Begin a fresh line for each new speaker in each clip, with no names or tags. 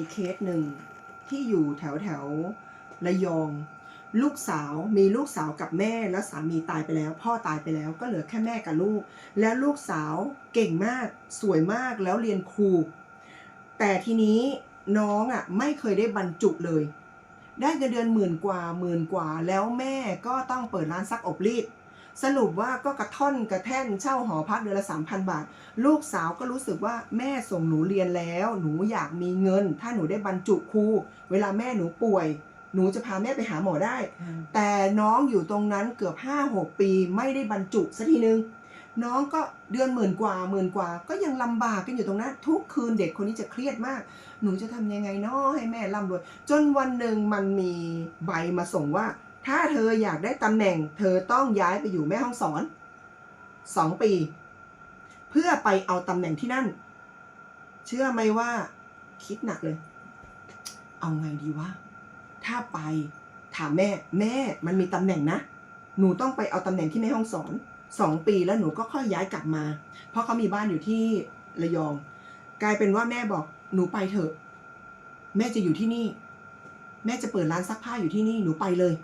มีเคสหนึ่งที่อยู่แถวแถวระยอง ลูกสาวมีลูกสาวกับแม่แล้วสามีตายไปแล้ว พ่อตายไปแล้วก็เหลือแค่แม่กับลูก แล้วลูกสาวเก่งมากสวยมากแล้วเรียนครู แต่ทีนี้น้องอะไม่เคยได้บรรจุเลย ได้เงินเดือนหมื่นกว่าหมื่นกว่า แล้วแม่ก็ต้องเปิดร้านซักอบรีด สรุปว่าก็กระท่อนกระแท่นเช่าหอพักเดือนละสามพันบาท ลูกสาวก็รู้สึกว่าแม่ส่งหนูเรียนแล้ว หนูอยากมีเงิน ถ้าหนูได้บรรจุครูเวลาแม่หนูป่วย หนูจะพาแม่ไปหาหมอได้ แต่น้องอยู่ตรงนั้นเกือบห้าหกปีไม่ได้บรรจุสักทีนึง น้องก็เดือนหมื่นกว่าหมื่นกว่า ก็ยังลำบากกันอยู่ตรงนั้น ทุกคืนเด็กคนนี้จะเครียดมาก หนูจะทำยังไงเนาะให้แม่ร่ำรวยจนวันหนึ่งมันมีใบมาส่งว่า ถ้าเธออยากได้ตำแหน่ง เธอต้องย้ายไปอยู่แม่ห้องสอนสองปี เพื่อไปเอาตำแหน่งที่นั่น เชื่อไหมว่า คิดหนักเลย เอาไงดีวะถ้าไปถามแม่ แม่มันมีตำแหน่งนะ หนูต้องไปเอาตำแหน่งที่แม่ห้องสอนสองปีแล้วหนูก็ค่อยย้ายกลับมา เพราะเขามีบ้านอยู่ที่ระยอง กลายเป็นว่าแม่บอกหนูไปเถอะ แม่จะอยู่ที่นี่ แม่จะเปิดร้านซักผ้าอยู่ที่นี่หนูไปเลย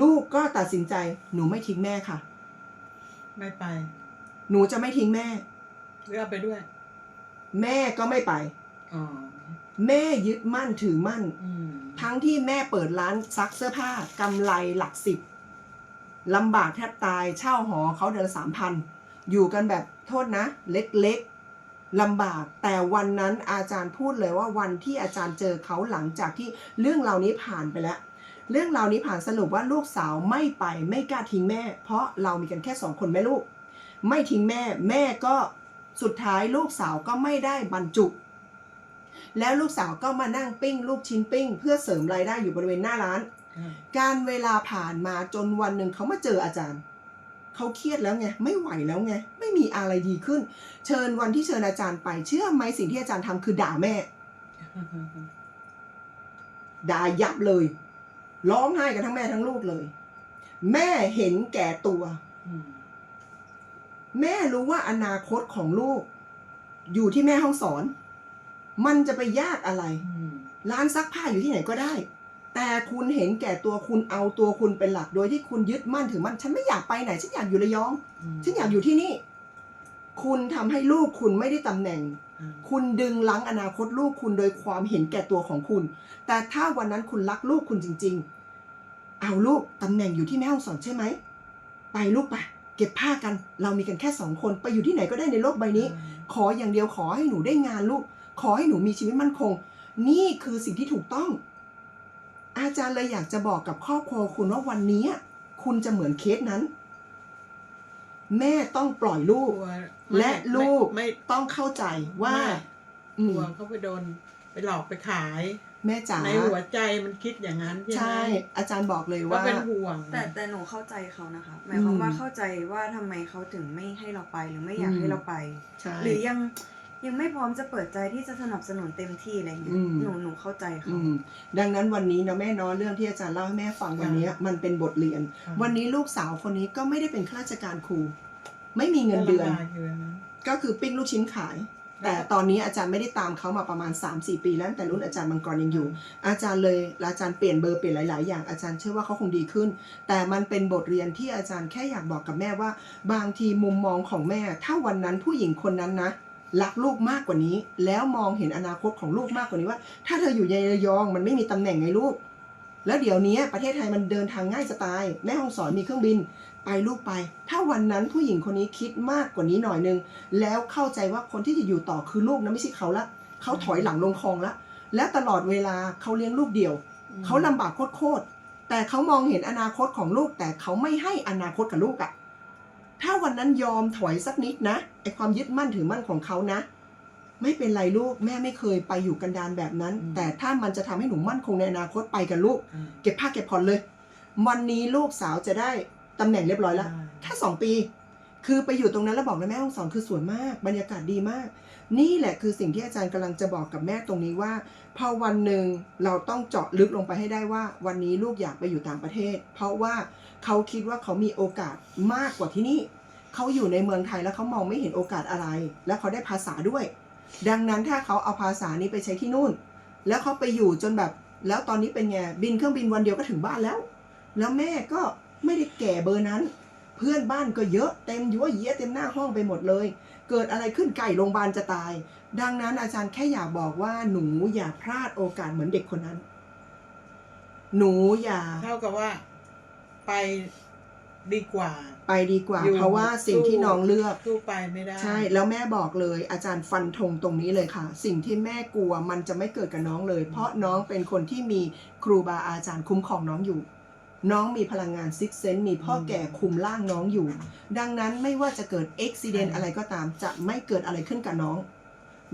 ลูกก็ตัดสินใจหนูไม่ทิ้งแม่ค่ะ
ไม่ไป
หนูจะไม่ทิ้งแม่
เลือกไปด้วย
แม่ก็ไม่ไป
อ๋อ
แม่ยึดมั่นถือมั่น
อืม
ทั้งที่แม่เปิดร้านซักเสื้อผ้ากำไรหลักสิบลำบากแทบตายเช่าหอเขาเดือนละสามพันอยู่กันแบบโทษนะ เล็กๆลำบากแต่วันนั้นอาจารย์พูดเลยว่าวันที่อาจารย์เจอเขาหลังจากที่เรื่องราวนี้ผ่านไปแล้ว เรื่องราวนี้ผ่านสรุปว่าลูกสาวไม่ไปไม่กล้าทิ้งแม่ เพราะเรามีกันแค่สองคนแม่ลูก ไม่ทิ้งแม่แม่ก็สุดท้ายลูกสาวก็ไม่ได้บรรจุ แล้วลูกสาวก็มานั่งปิ้ง ลูกชิ้นปิ้ง เพื่อเสริมรายได้อยู่บริเวณหน้าร้าน การเวลาผ่านมาจนวันหนึ่งเขามาเจออาจารย์เขาเครียดแล้วไงไม่ไหวแล้วไงไม่มีอะไรดีขึ้น เชิญวันที่เชิญอาจารย์ไป เชื่อไหมสิ่งที่อาจารย์ทำคือด่าแม่ด่ายับเลย ร้องไห้กันทั้งแม่ทั้งลูกเลย แม่เห็นแก่ตัว แม่รู้ว่าอนาคตของลูก อยู่ที่แม่ห้องสอน มันจะไปยากอะไร ร้านซักผ้าอยู่ที่ไหนก็ได้ แต่คุณเห็นแก่ตัวคุณเอาตัวคุณเป็นหลักโดยที่คุณยึดมั่นถือมั่น ฉันไม่อยากไปไหน ฉันอยากอยู่ระยอง ฉันอยากอยู่ที่นี่ คุณทำให้ลูกคุณไม่ได้ตำแหน่ง
อ่า
คุณดึงลังอนาคตลูกคุณโดยความเห็นแก่ตัวของคุณ แต่ถ้าวันนั้นคุณรักลูกคุณจริง ๆ เอาลูกตำแหน่งอยู่ที่แม่ห้องสอนใช่ไหม ไปลูกไปเก็บผ้ากัน เรามีกันแค่สองคนไปอยู่ที่ไหนก็ได้ในโลกใบนี้ ขออย่างเดียวขอให้หนูได้งานลูก ขอให้หนูมีชีวิตมั่นคง นี่คือสิ่งที่ถูกต้อง อาจารย์เลยอยากจะบอกกับครอบครัวคุณว่าวันนี้ คุณจะเหมือนเคสนั้น แม่ต้องปล่อยลู
ก
ก
ลัว
และลูก
ไม่
ต้องเข้าใจว่า
ไม่
อื
ก
ม
ลัวเขาไปโดนไปหลอกไปขาย
แม่จ๋า
ในหัวใจมันคิดอย่างนั้นใช่ไหม
ใช่อาจารย์บอกเลย
ก็
ว่า
เป็นห่วง
แต่แต่หนูเข้าใจเขานะคะหมายความว่า
อืม
เข้าใจว่าทำไมเขาถึงไม่ให้เราไปหรือไม่อยาก
อืม
ให้เราไป
ใช่
หรือยัง ยังไม่พร้อมจะเปิดใจที่จะสนับสนุนเต็มที่อะไรเงี้
อื
ย
ม
หนูหนูเข้าใจ
อื
เขา
มดังนั้นวันนี้นะแม่เนาะเรื่องที่อาจารย์เล่าให้แม่ฟังวันนี้มันเป็นบทเรียน
ค่ะ
วันนี้ลูกสาวคนนี้ก็ไม่ได้เป็นข้าราชการครู ไม่มีเงินเดือน
ก็ลำบากยู่นะ
ก็คือปิ้งลูกชิ้นขาย แต่ตอนนี้อาจารย์ไม่ได้ตามเขามาประมาณ 3-4 ปีแล้วตั้งแต่รุ่นอาจารย์มังกรยังอยู่ อาจารย์เลยอาจารย์เปลี่ยนเบอร์เปลี่ยนหลาย ๆ อย่างอาจารย์เชื่อว่าเขาคงดีขึ้น แต่มันเป็นบทเรียนที่อาจารย์แค่อยากบอกกับแม่ว่า บางทีมุมมองของแม่ ถ้าวันนั้นผู้หญิงคนนั้นนะ รักลูกมากกว่านี้ แล้วมองเห็นอนาคตของลูกมากกว่านี้ว่า ถ้าเธออยู่ในระยองมันไม่มีตำแหน่งไงลูก แล้วเดี๋ยวนี้ประเทศไทยมันเดินทางง่ายจะตายแม่ห้องสอนมีเครื่องบิน ไปลูกไป ถ้าวันนั้นผู้หญิงคนนี้คิดมากกว่านี้หน่อยนึง แล้วเข้าใจว่าคนที่จะอยู่ต่อคือลูกนะไม่ใช่เขาละเขาถอยหลังลงคลองละและตลอดเวลาเขาเลี้ยงลูกเดี่ยวเขาลำบากโคตรแต่เขามองเห็นอนาคตของลูกแต่เขาไม่ให้อนาคตกับลูกอะถ้า วันนั้นยอมถอยสักนิดนะไอความยึดมั่นถือมั่นของเขานะ ไม่เป็นไรลูกแม่ไม่เคยไปอยู่กันดานแบบนั้น
อืม
แต่ถ้ามันจะทำให้หนูมั่นคงในอนาคตไปกับลูก
อ่า
เก็บผ้าเก็บผ่อนเลย วันนี้ลูกสาวจะได้ตำแหน่งเรียบร้อยแล้ว
ใช่
แค่สองปี คือไปอยู่ตรงนั้นแล้วบอกเลยแม่ห้องสอนคือสวยมาก บรรยากาศดีมาก นี่แหละคือสิ่งที่อาจารย์กำลังจะบอกกับแม่ตรงนี้ว่า พอวันหนึ่งเราต้องเจาะลึกลงไปให้ได้ว่า วันนี้ลูกอยากไปอยู่ต่างประเทศ เพราะว่าเขาคิดว่าเขามีโอกาสมากกว่าที่นี่ เขาอยู่ในเมืองไทยแล้วเขามองไม่เห็นโอกาสอะไร แล้วเขาได้ภาษาด้วย ดังนั้นถ้าเขาเอาภาษานี้ไปใช้ที่นู่น แล้วเขาไปอยู่จนแบบ แล้วตอนนี้เป็นไงบินเครื่องบินวันเดียวก็ถึงบ้านแล้ว แล้วแม่ก็ไม่ได้แก่เบอร์นั้น เพื่อนบ้านก็เยอะเต็มยั่วเยี้ยเต็มหน้าห้องไปหมดเลย เกิดอะไรขึ้นไก่โรงพยาบาลจะตาย ดังนั้นอาจารย์แค่อยากบอกว่าหนูอย่าพลาดโอกาสเหมือนเด็กคนนั้น หนูอย่า
เท่ากับว่า ไป ดีกว่า
ไปดีกว่า
อยู่
เพราะว่าสิ่งที่น้องเลือก
สู้ไปไม่ได้
ใช่แล้วแม่บอกเลยอาจารย์ฟันธงตรงนี้เลยค่ะ สิ่งที่แม่กลัวมันจะไม่เกิดกับน้องเลย เพราะน้องเป็นคนที่มีครูบาอาจารย์คุ้มครองน้องอยู่ น้องมีพลังงานซิกเซนมีพ่อแก่คุมร่างน้องอยู่ ดังนั้นไม่ว่าจะเกิดอุบิเหตุอะไรก็ตามจะไม่เกิดอะไรขึ้นกับน้อง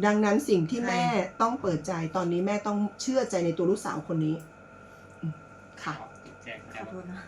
ดังนั้นสิ่งที่แม่ต้องเปิดใจตอนนี้แม่ต้องเชื่อใจในตัวลูกสาวคนนี้อืมค่ะ
แจก
ขอโทษนะ